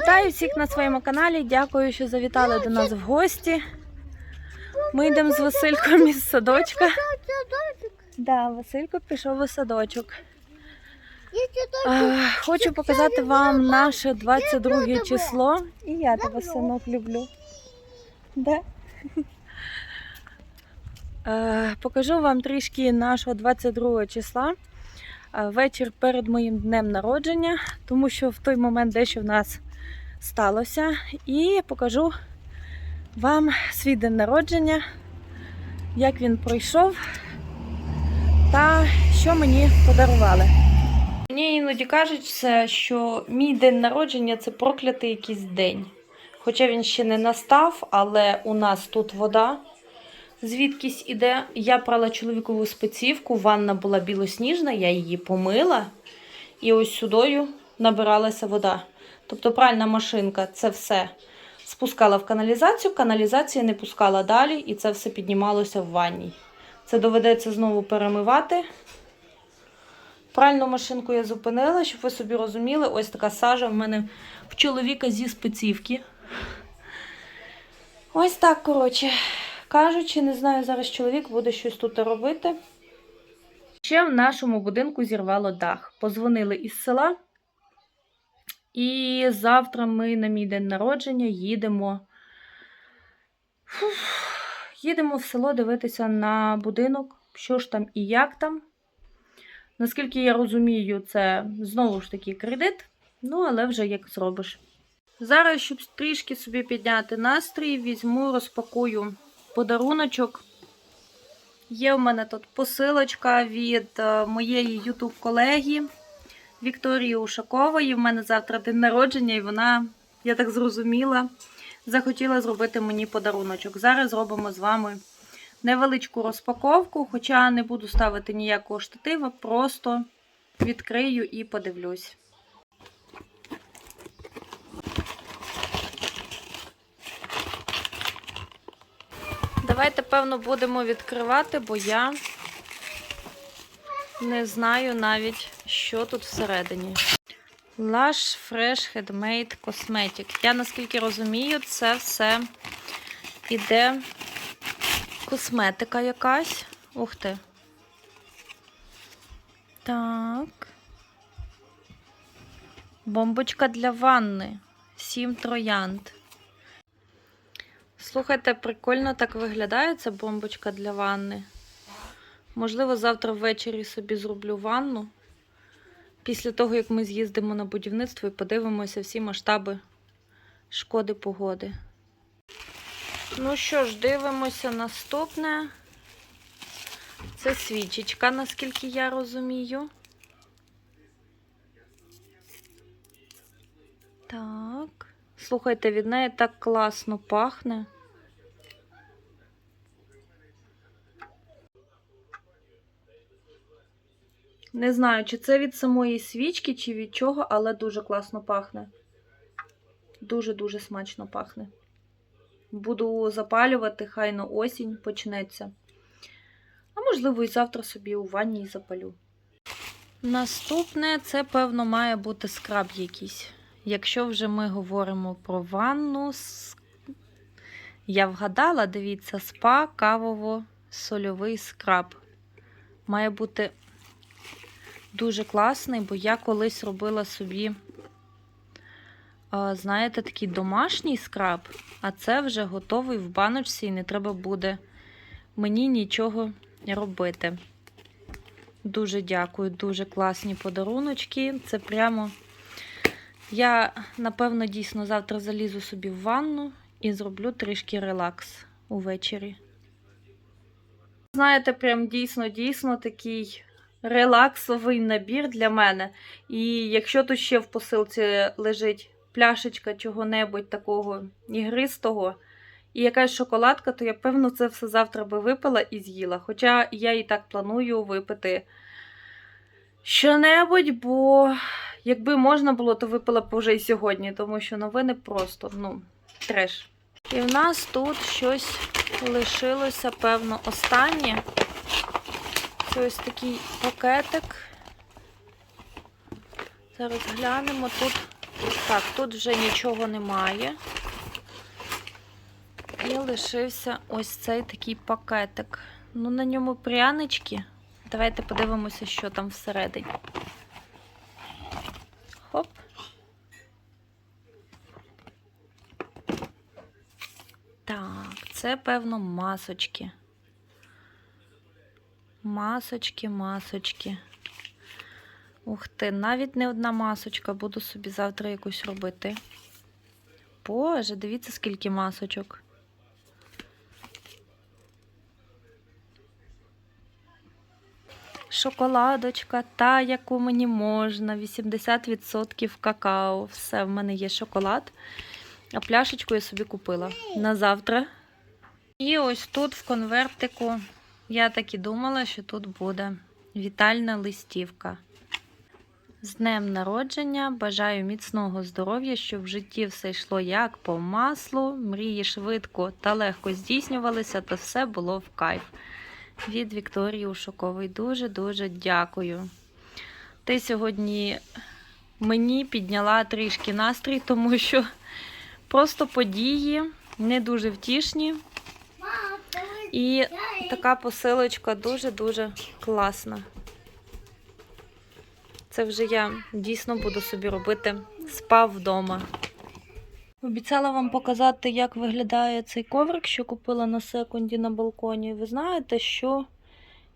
Вітаю всіх на своєму каналі. Дякую, що завітали до нас в гості. Ми йдемо з Васильком із садочка. Да, Василько пішов у садочок. Хочу показати вам наше 22 число. І я тебе, синок, люблю. Да? Покажу вам трішки нашого 22 числа. Вечір перед моїм днем народження, тому що в той момент дещо в нас сталося. І покажу вам свій день народження, як він пройшов та що мені подарували. Мені іноді кажуть, що мій день народження це проклятий якийсь день. Хоча він ще не настав, але у нас тут вода. Звідкись іде. Я прала чоловікову спецівку, ванна була білосніжна, я її помила. І ось сюдою набиралася вода. Тобто пральна машинка це все спускала в каналізацію, каналізація не пускала далі, і це все піднімалося в ванній. Це доведеться знову перемивати. Пральну машинку я зупинила, щоб ви собі розуміли, ось така сажа в мене в чоловіка зі спецівки. Ось так, коротше. Кажучи, не знаю, зараз чоловік буде щось тут робити. Ще в нашому будинку зірвало дах. Позвонили із села. І завтра ми на мій день народження їдемо. Фух, їдемо в село дивитися на будинок, що ж там і як там. Наскільки я розумію, це знову ж таки кредит. Ну, але вже як зробиш. Зараз, щоб трішки собі підняти настрій, візьму, розпакую подаруночок. Є в мене тут посилочка від е, моєї ютуб-колеги Вікторії Ушакової. В мене завтра день народження, і вона, я так зрозуміла, захотіла зробити мені подаруночок. Зараз зробимо з вами невеличку розпаковку, хоча не буду ставити ніякого штатива, просто відкрию і подивлюсь. Давайте, певно, будемо відкривати, бо я не знаю навіть, що тут всередині. Lush Fresh Handmade Cosmetic. Я наскільки розумію, це все іде косметика якась. Ух ти. Так. Бомбочка для ванни. Сім троянд. Слухайте, прикольно так виглядає ця бомбочка для ванни. Можливо, завтра ввечері собі зроблю ванну. Після того, як ми з'їздимо на будівництво і подивимося всі масштаби шкоди погоди. Ну що ж, дивимося наступне. Це свічечка, наскільки я розумію. Так. Слухайте, від неї так класно пахне. Не знаю, чи це від самої свічки, чи від чого, але дуже класно пахне. Дуже-дуже смачно пахне. Буду запалювати, хай на осінь почнеться. А можливо, і завтра собі у ванні запалю. Наступне це, певно, має бути скраб якийсь. Якщо вже ми говоримо про ванну, я вгадала, дивіться, спа кавово-сольовий скраб. Має бути дуже класний, бо я колись робила собі, знаєте, такий домашній скраб, а це вже готовий в баночці і не треба буде мені нічого робити. Дуже дякую, дуже класні подаруночки. Це прямо. Я, напевно, дійсно завтра залізу собі в ванну і зроблю трішки релакс увечері. Знаєте, прям дійсно-дійсно такий релаксовий набір для мене. І якщо тут ще в посилці лежить пляшечка чого-небудь такого ігристого і якась шоколадка, то я, певно, це все завтра би випила і з'їла. Хоча я і так планую випити що-небудь, бо. Якби можна було, то випила б вже і сьогодні, тому що новини просто, ну, треш. І в нас тут щось лишилося, певно, останнє. Це ось такий пакетик. Зараз глянемо. Тут Так, тут вже нічого немає. І лишився ось цей такий пакетик. Ну, на ньому прянички. Давайте подивимося, що там всередині. Хоп. Так, це, певно, масочки. Масочки, масочки. Ух ти, навіть не одна масочка, буду собі завтра якусь робити. Боже, дивіться, скільки масочок. Шоколадочка, та, яку мені можна, 80% какао. Все, в мене є шоколад. А пляшечку я собі купила на завтра. І ось тут в конвертику я так і думала, що тут буде вітальна листівка. З днем народження бажаю міцного здоров'я, щоб в житті все йшло як по маслу, мрії швидко та легко здійснювалися, та все було в кайф. Від Вікторії Ушакової дуже-дуже дякую. Ти сьогодні мені підняла трішки настрій, тому що просто події не дуже втішні. І така посилочка дуже-дуже класна. Це вже я дійсно буду собі робити спа вдома. Обіцяла вам показати, як виглядає цей коврик, що купила на секунді на балконі. Ви знаєте, що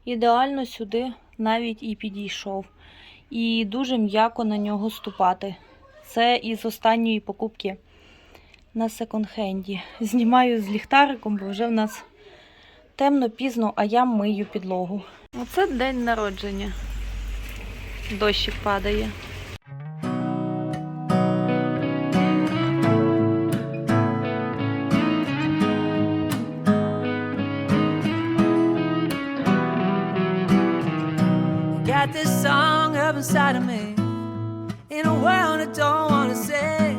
ідеально сюди навіть і підійшов. І дуже м'яко на нього ступати. Це із останньої покупки на секонд-хенді. Знімаю з ліхтариком, бо вже в нас темно пізно, а я мию підлогу. Оце день народження. Дощик падає. Got this song up inside of me in a world I don't wanna say.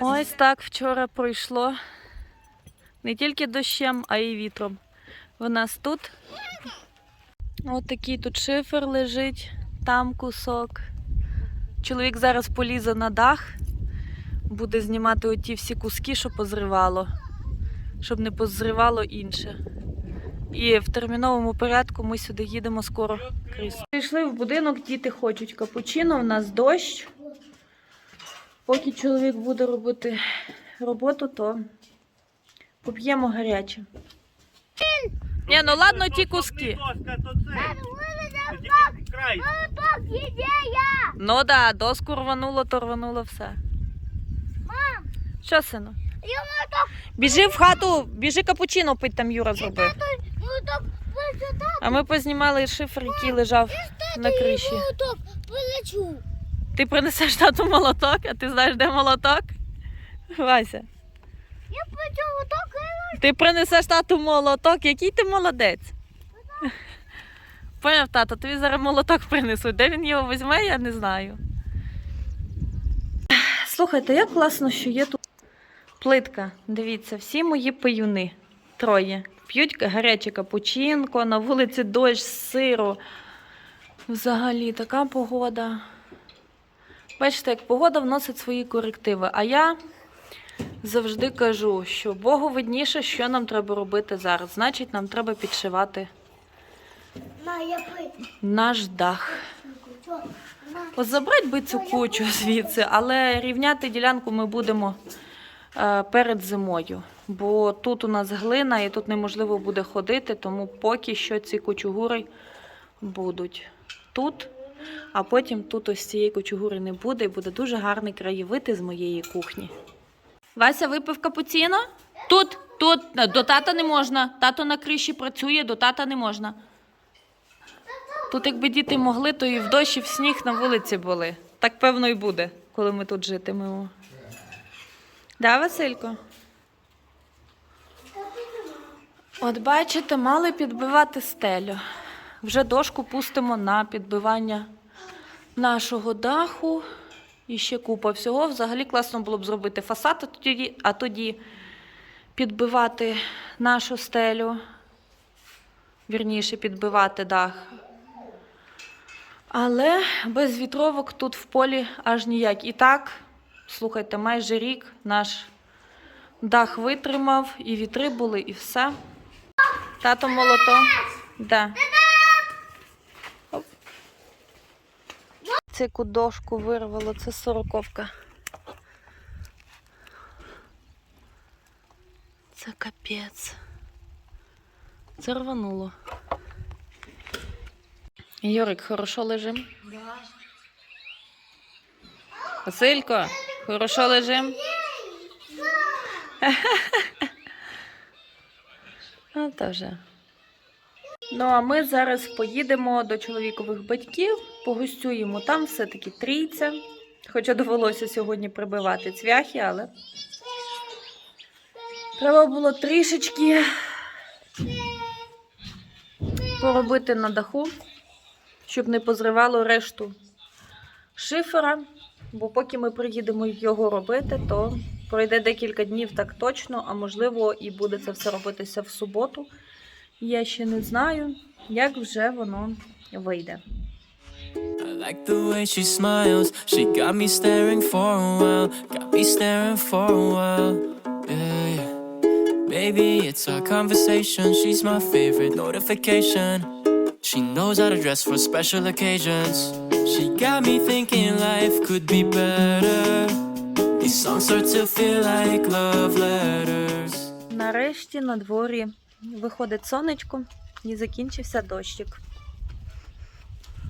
Ось так вчора пройшло. Не тільки дощем, а й вітром. В нас тут от такий тут шифер лежить, там кусок. Чоловік зараз полізе на дах, буде знімати оті всі куски, що позривало, щоб не позривало інше. І в терміновому порядку ми сюди їдемо скоро. Кріс. Прийшли в будинок, діти хочуть капучино, в нас дощ. Поки чоловік буде робити роботу, то поп'ємо гаряче. Ні, ну ладно, ті куски. Край. Ну да, доску рвануло, то рвануло все. Мам! Що, сину? Біжи в хату, біжи капучино пить, там Юра зробив. А ми познімали шифер, який лежав на криші. Ти принесеш тату молоток, а ти знаєш, де молоток? Вася. Ти принесеш тату молоток, який ти молодець. Поняв, тато, тобі зараз молоток принесуть. Де він його візьме, я не знаю. Слухайте, як класно, що є тут плитка. Дивіться, всі мої пиюни. Троє. П'ють гаряче капучинко, на вулиці дощ, сиро. Взагалі, така погода. Бачите, як погода вносить свої корективи. А я завжди кажу, що Богу видніше, що нам треба робити зараз. Значить, нам треба підшивати наш дах. От забрать би цю кучу звідси, але рівняти ділянку ми будемо е, перед зимою. Бо тут у нас глина і тут неможливо буде ходити, тому поки що ці кучугури будуть тут, а потім тут ось цієї кучугури не буде, і буде дуже гарний краєвид із моєї кухні. Вася випив капуціно? Тут, тут, до тата не можна. Тато на криші працює, до тата не можна. Тут, якби діти могли, то і в дощ, і в сніг на вулиці були. Так певно і буде, коли ми тут житимемо. Да, Василько? От бачите, мали підбивати стелю. Вже дошку пустимо на підбивання нашого даху. І ще купа всього. Взагалі класно було б зробити фасад, тоді, а тоді підбивати нашу стелю. Вірніше, підбивати дах. Але без вітровок тут в полі аж ніяк. І так слухайте, майже рік наш дах витримав, і вітри були, і все. Тато молото. Да. Цику дошку вирвало, це сороковка. Це капець. Це рвануло. Юрик, хорошо лежим? Василько, хорошо лежим? Вже. Ну, а ми зараз поїдемо до чоловікових батьків, погостюємо там все-таки трійця. Хоча довелося сьогодні прибивати цвяхи, але треба було трішечки поробити на даху, щоб не позривало решту шифера. Бо поки ми приїдемо його робити, то пройде декілька днів так точно, а можливо, і буде це все робитися в суботу. Я ще не знаю, як вже воно вийде. Like the way she smiles. She got me staring for a while. Got me staring for a while. Yeah, yeah. Baby, it's our conversation. She's my favorite notification. She knows how to dress for special occasions. She got me thinking life could be better. These songs start to feel like love letters. Нарешті на дворі виходить сонечко і закінчився дощик.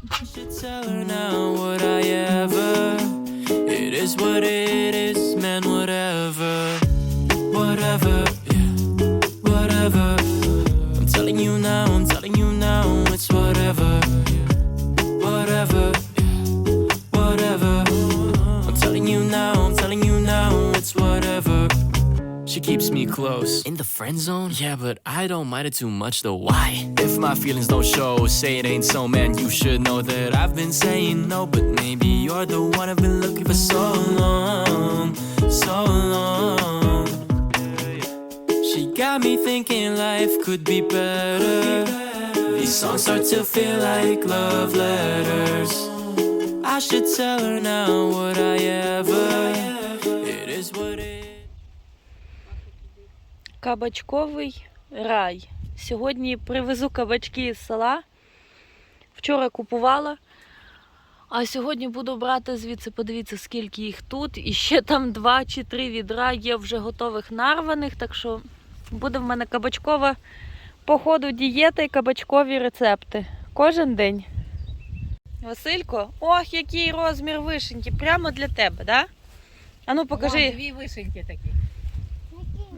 I should tell her now would I ever. It is what it is, man, whatever. Whatever, yeah, whatever. I'm telling you now, I'm telling you now It's whatever, whatever, she keeps me close. In the friend zone? Yeah, but I don't mind it too much though. Why? If my feelings don't show, say it ain't so, man. You should know that I've been saying no, but maybe you're the one I've been looking for so long, so long. She got me thinking life could be better. These songs start to feel like love letters. I should tell her now, would I ever? It is what it Кабачковий рай. Сьогодні привезу кабачки із села. Вчора купувала. А сьогодні буду брати звідси, подивіться, скільки їх тут. І ще там два чи три відра є вже готових нарваних. Так що буде в мене кабачкова по ходу дієта і кабачкові рецепти. Кожен день. Василько, ох, який розмір вишеньки. Прямо для тебе, да? Ану, покажи. Вон, дві вишеньки такі.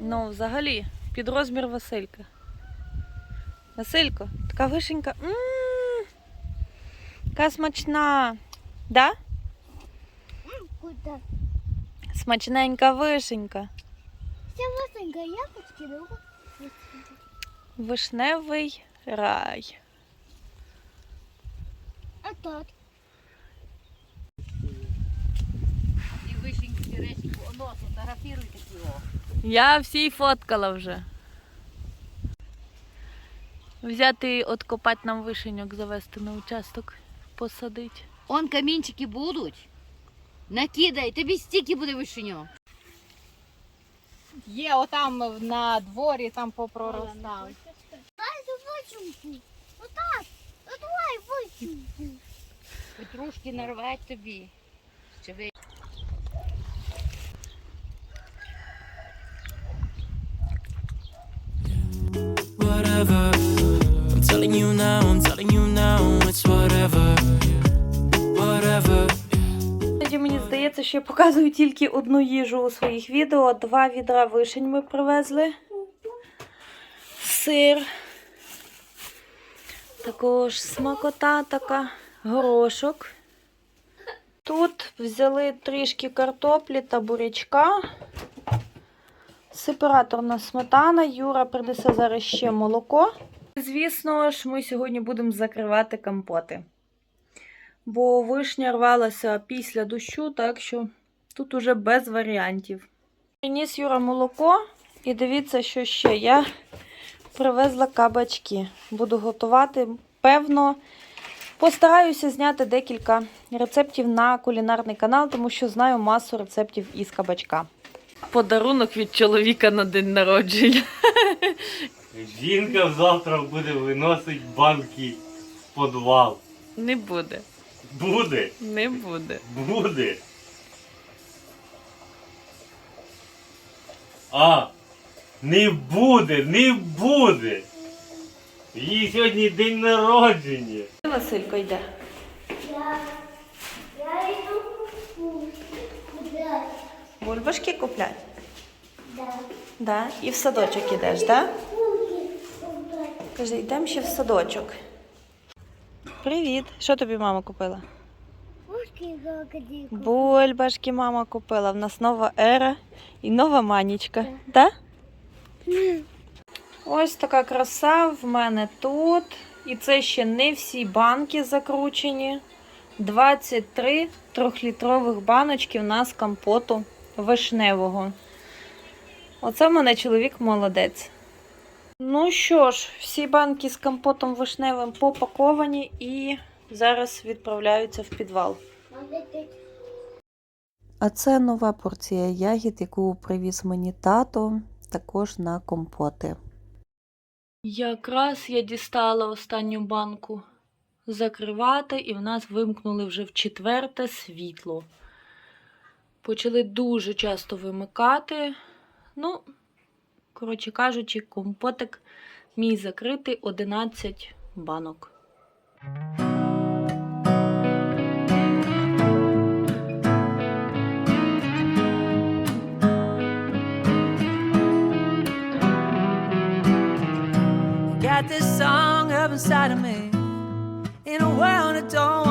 Ну, взагалі, під розмір Василька. Василько, така вишенька. м Яка смачна. Да? Куда? Смачненька вишенька. Вся масенька яблочки, да? Вишневий рай. А тут? І вишеньки, ці речі, воно фотографіруйте його. Я всі фоткала вже. Взяти, откопати нам вишеньок, завести на участок, посадити. Он камінчики будуть. Накидай, тобі стільки буде вишеньок. Є отам на дворі, там попроростали. Дай за вишенку. Отак. Давай вишенку. Петрушки нарвать тобі. Ще ви- whatever. I'm telling you now, I'm telling you now, it's whatever, whatever. Мені здається, що я показую тільки одну їжу у своїх відео. Два відра вишень ми привезли. Сир. Також смакота така, горошок. Тут взяли трішки картоплі та бурячка. Сепараторна сметана. Юра принесе зараз ще молоко. Звісно ж, ми сьогодні будемо закривати компоти бо вишня рвалася після дощу, так що тут уже без варіантів. Приніс Юра молоко, і дивіться, що ще я привезла кабачки. Буду готувати, певно, Постараюся зняти декілька рецептів на кулінарний канал, тому що знаю масу рецептів із кабачка. Подарунок від чоловіка на день народження. Жінка завтра буде виносити банки в підвал. Не буде. Буде, Не буде. буде. А, не буде, не буде. Їй сьогодні день народження. Василько йде. Я, я иду гулять. Бульбашки купляй. Да. Да? І в садочок ідеш, так? Да? Каже, йдемо ще в садочок. Привіт. Що тобі мама купила? Бульбашки мама купила. В нас нова ера і нова манічка. Так? Ось така краса в мене тут. І це ще не всі банки закручені. 23 трьохлітрових баночки у нас компоту вишневого. Оце в мене чоловік молодець. Ну що ж, всі банки з компотом вишневим попаковані і зараз відправляються в підвал. А це нова порція ягід, яку привіз мені тато, також на компоти. Якраз я дістала останню банку закривати, і в нас вимкнули вже в четверте світло. Почали дуже часто вимикати. Ну, коротше кажучи, компотик мій закритий 11 банок. Got this song up inside of me. In a world I don't.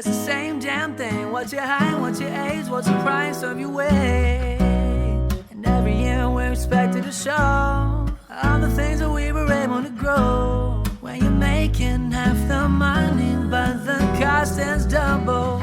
It's the same damn thing. What's your height? What's your age? What's the price of your wage? And every year we're expected to show all the things that we were able to grow. When you're making half the money, but the cost is double.